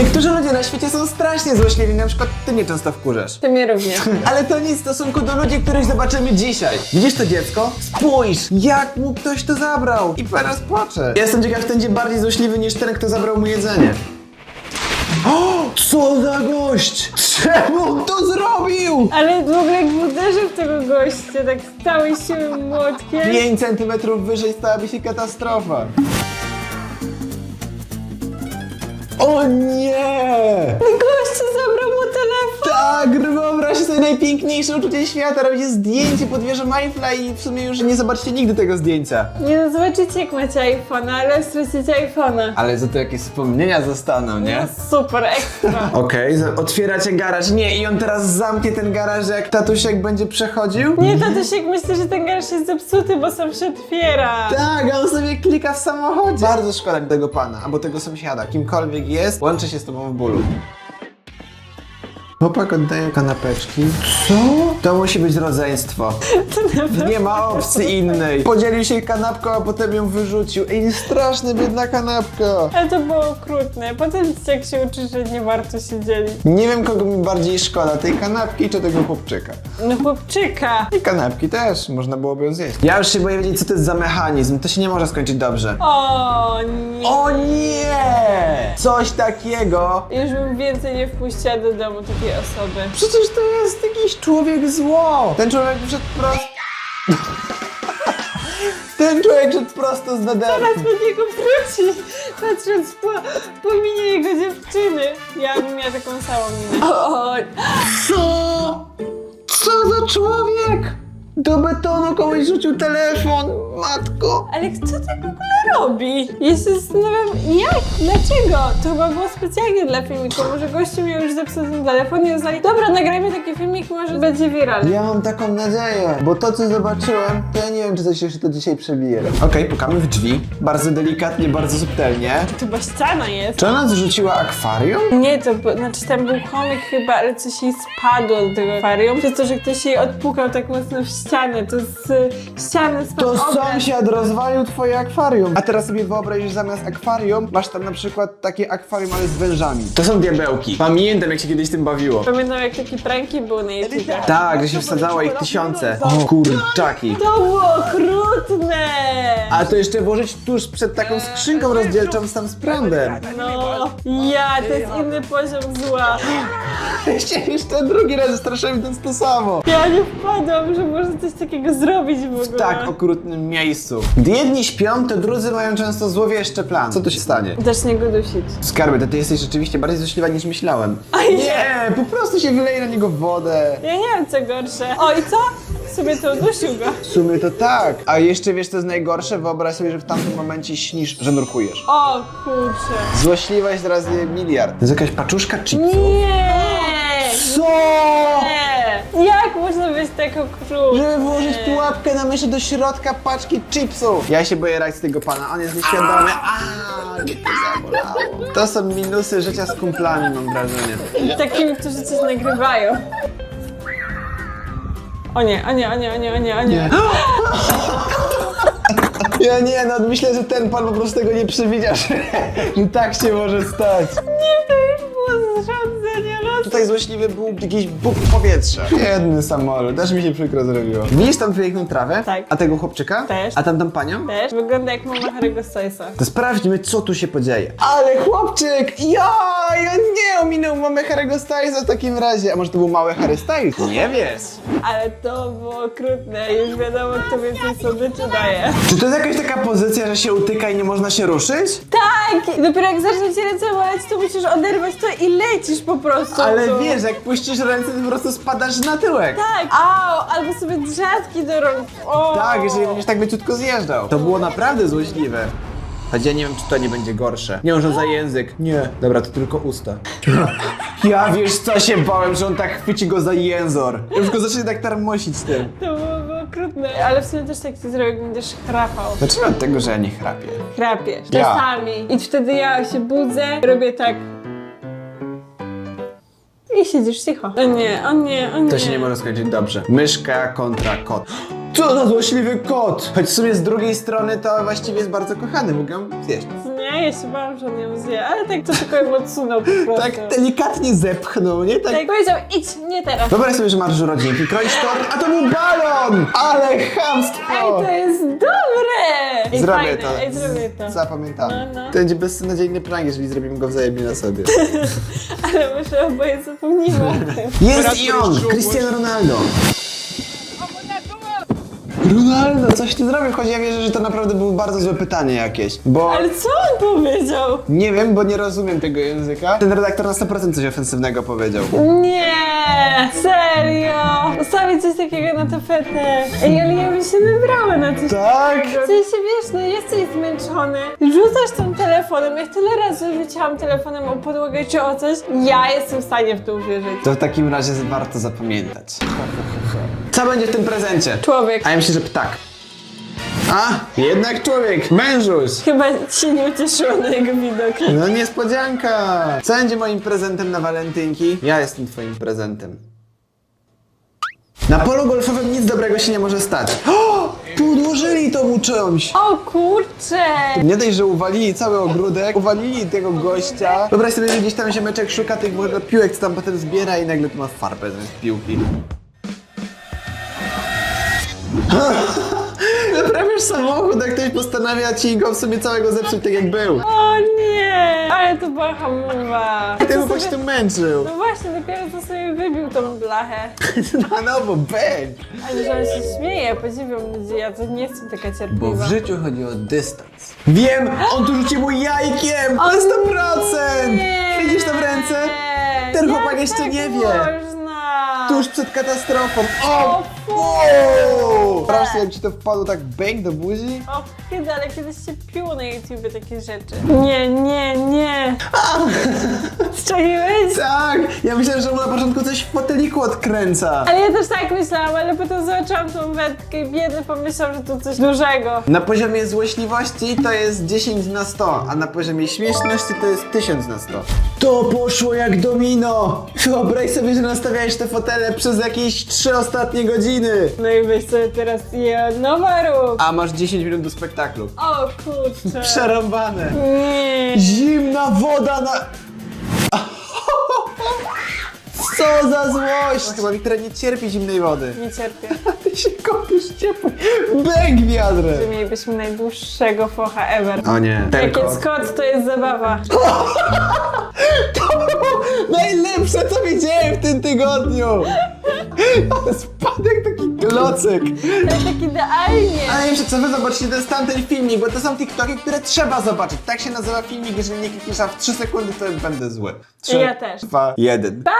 Niektórzy ludzie na świecie są strasznie złośliwi, na przykład ty mnie często wkurzasz. Ty mnie również. Ale to nic w stosunku do ludzi, których zobaczymy dzisiaj. Widzisz to dziecko? Spójrz, jak mu ktoś to zabrał. I teraz płacze. Ja jestem ciekaw, kto będzie bardziej złośliwy niż ten, kto zabrał mu jedzenie. O, co za gość! Czemu on to zrobił? Ale w ogóle jak uderzył w tego gościa tak z całej siły młotkiem. 5 centymetrów wyżej stałaby się katastrofa. O nie! Najpiękniejsze uczucie świata, robicie zdjęcie pod wieżą Eiffla i w sumie już nie zobaczycie nigdy tego zdjęcia. Nie no, zobaczycie jak macie iPhone'a, ale stracicie iPhone'a. Ale za to jakieś wspomnienia zostaną, nie? Super, ekstra. Okej, za- otwieracie garaż. Nie, i on teraz zamknie ten garaż, jak tatusiek będzie przechodził? Nie, tatusiek, myślę, że ten garaż jest zepsuty, bo sam się otwiera. Tak, a on sobie klika w samochodzie. Bardzo szkoda tego pana, albo tego sąsiada, kimkolwiek jest, łączę się z tobą w bólu. Chłopak oddaje kanapeczki. Co? To musi być rodzeństwo. Nie ma opcji innej. Podzielił się kanapką, a potem ją wyrzucił. Ej, straszny biedna kanapka. Ale to było okrutne. Potem jak się uczy, że nie warto się dzielić. Nie wiem, kogo mi bardziej szkoda, tej kanapki czy tego chłopczyka. No chłopczyka. I kanapki też, można byłoby ją zjeść. Ja już się boję wiedzieć, co to jest za mechanizm. To się nie może skończyć dobrze. O nie. O nie! Coś takiego! Już bym więcej nie wpuściła do domu takiej osoby. Przecież to jest jakiś człowiek zło! Ten człowiek wszedł prosto... Ten człowiek szedł prosto z Teraz nederu. po niego wróci, patrząc po, po minie jego dziewczyny. Ja bym miała taką samą minę. O, Co? Co za człowiek? Do betonu komuś rzucił telefon, matko. ale kto tak w ogóle robi? Ja się zastanawiam, jak? Dlaczego? To chyba było specjalnie dla filmiku. Może gościu miał już zepsuty telefon i uznali, dobra, nagrajmy taki filmik, może będzie wiralny. Ja mam taką nadzieję, bo to co zobaczyłem, to ja nie wiem, czy coś jeszcze to dzisiaj przebije. Okej, pukamy w drzwi. Bardzo delikatnie, bardzo subtelnie. To chyba ściana jest. Czy ona zrzuciła akwarium? Nie, to bo- znaczy tam był chomik chyba, ale coś jej spadło do tego akwarium. Przez to, że ktoś jej odpukał tak mocno w ścianę, to z y, ściany spadł To obraz. sąsiad rozwalił twoje akwarium. A teraz sobie wyobraź, że zamiast akwarium masz tam na przykład takie akwarium, ale z wężami. To są diabełki. Pamiętam, jak się kiedyś tym bawiło. Pamiętam jak takie pranki były na YouTube. Tak, że się wsadzało ich tysiące. O kurczaki. To było okrutne! A to jeszcze włożyć tuż przed taką skrzynką rozdzielczą sam z prądem. No, ja, to jest inny poziom zła. Ja się jeszcze drugi raz straszyłem widząc to samo. Ja nie wpadłam, że można coś takiego zrobić w ogóle. W tak okrutnym miejscu. Gdy jedni śpią, to drudzy mają często złowieszcze plan. Co tu się stanie? Zacznie go dusić. Skarby, to ty jesteś rzeczywiście bardziej złośliwa niż myślałem. A nie. Nie, po prostu się wyleje na niego wodę. Ja nie wiem co gorsze. O i co? Sobie to udusił go. W sumie to tak. A jeszcze wiesz co jest najgorsze? Wyobraź sobie, że w tamtym momencie śnisz, że nurkujesz. O kurczę. Złośliwa jest razy miliard. To jest jakaś paczuszka chipsów? Nie! Co? Jak można być tak okrutny? Żeby włożyć pułapkę na myszy do środka paczki chipsów. Ja się boję reakcji tego pana, on jest nieświadomy. Aaa, mnie to zabolało. To są minusy życia z kumplami, mam wrażenie. Takimi, którzy coś nagrywają. O nie, o nie, o nie, o nie, o nie, o nie. Ja nie, no myślę, że ten pan po prostu tego nie przewidział, że, tak się może stać. Nie, to już było zrządzenie. Tutaj złośliwy był jakiś bóg powietrza. Biedny samolot, też mi się przykro zrobiło. Widzisz tam piękną trawę? Tak. A tego chłopczyka? Też. A tam tam panią? Też wygląda jak mama Harry'ego Stylesa. To sprawdźmy, co tu się podzieje. Ale chłopczyk! Ja! Ja nie ominął mamy Harry'ego Stylesa w takim razie. A może to był mały Harry Styles? Nie wiesz. Ale to było okrutne. Już wiadomo, kto więcej słodyczy daje. Czy to jest jakaś taka pozycja, że się utyka i nie można się ruszyć? Tak! Dopiero jak zaczną ci ręce boleć, to musisz oderwać to i lecisz po prostu. Ale To- wiesz, jak puścisz ręce, to po prostu spadasz na tyłek. Tak! Au! Albo sobie drzazki do rąk. O! Tak, jeżeli będziesz tak leciutko zjeżdżał. To było naprawdę złośliwe. Choć ja nie wiem, czy to nie będzie gorsze. Nie może za język. Nie. Dobra, to tylko usta. Ja wiesz co się bałem, że on tak chwyci go za jęzor. Już go zacznie tak tarmosić z tym. To byłoby okrutne. Ale w sumie też tak ci zrobię, jak będziesz chrapał. Zacznijmy od tego, że ja nie chrapię. Chrapiesz. Ja. Czasami. I wtedy ja się budzę, robię tak. I siedzisz cicho. O nie, o nie, o nie. To się nie może skończyć dobrze. Myszka kontra kot. Co za złośliwy kot! Choć w sumie z drugiej strony to właściwie jest bardzo kochany, mogę zjeść. Nie? Ja się bałam, że on ją zje, ale tak to tylko ją odsunął po prostu. Tak delikatnie zepchnął, nie? Tak Tak powiedział, idź, nie teraz. Wyobraź sobie, że masz urodzinki, kroisz tort, a to był balon! Ale chamstwo! Ej, to jest dobre! Ej, Zrobię fajne. to. Ej, zrobię to. Zapamiętam. No, no. To będzie beznadziejny prank, jeżeli zrobimy go wzajemnie na sobie. Ale może oboje zapomnimy o tym. Jest i on! Cristiano Ronaldo! Ronaldo, coś ty zrobił, choć ja wierzę, że to naprawdę było bardzo złe pytanie jakieś, bo... Ale co on powiedział? Nie wiem, bo nie rozumiem tego języka. Ten redaktor na 100% coś ofensywnego powiedział. Nie! Serio! Ustawić coś takiego na tapetę. Ej, ale ja bym się wybrała na coś Tak? takiego. W sensie, wiesz, no jesteś zmęczony, rzucasz tym telefonem, jak tyle razy rzuciłam telefonem o podłogę czy o coś, ja jestem w stanie w to uwierzyć. To w takim razie warto zapamiętać. Co będzie w tym prezencie? Człowiek. A ja myślę, że ptak. A, jednak człowiek, mężuś. Chyba ci nie ucieszyło na jego widok. No niespodzianka. Co będzie moim prezentem na walentynki? Ja jestem twoim prezentem. Na polu golfowym nic dobrego się nie może stać. O! Podłożyli to mu czymś. O kurcze! Nie dość, że uwalili cały ogródek, uwalili tego gościa. Wyobraź sobie, że gdzieś tam ziomeczek szuka tych piłek, co tam potem zbiera i nagle tu ma farbę zamiast piłki. Naprawiasz samochód, a ktoś postanawia ci go w sobie całego zepsuć tak jak był. O nie! Ale to była hamowa. Ty ktoś sobie- tu męczył. No właśnie, dopiero co sobie wybił tą blachę. Na nowo, bang! Ale że on się śmieje, podziwiam ludzi, ja to nie jestem taka cierpliwa. Bo w życiu chodzi o dystans. Wiem! On tu rzucił mu jajkiem! O Na 100%! nie! Widzisz to w ręce? Ten Jak chłopak jeszcze tak nie wie. Można? Tuż przed katastrofą. O! O! Wow! Proszę, jak ci to wpadło tak bang do buzi? O, kiedy, ale kiedyś się piło na YouTubie takie rzeczy. Nie, nie, nie. Strzeliłeś? Tak! Ja myślałem, że on na początku coś w foteliku odkręca. Ale ja też tak myślałam, ale potem zobaczyłam tą wędkę i biedny pomyślał, że to coś dużego. Na poziomie złośliwości to jest 10 na 100, a na poziomie śmieszności to jest 1000 na 100. To poszło jak domino! Wyobraź sobie, że nastawiałeś te fotele przez jakieś 3 ostatnie godziny. No i weź sobie teraz je od nowa rób. A masz 10 minut do spektaklu. O kurczę. Przerąbane. Nie. Zimna woda na... Co za złość! Chyba Wiktoria nie cierpi zimnej wody. Nie cierpię. Ty się kopisz ciepły. Bęk wiadrem. Że mielibyśmy najdłuższego focha ever. O nie. Jak jest kot, to jest zabawa. To było najlepsze, co widziałem w tym tygodniu! Ale spadł jak taki klocek. Ale tak idealnie. Ale jeszcze co wy zobaczycie, to jest tamten filmik, bo to są TikToki, które trzeba zobaczyć. Tak się nazywa filmik, jeżeli nie klikniesz a w 3 sekundy, to będę zły. 3, Ja też. 2, 1. Pa!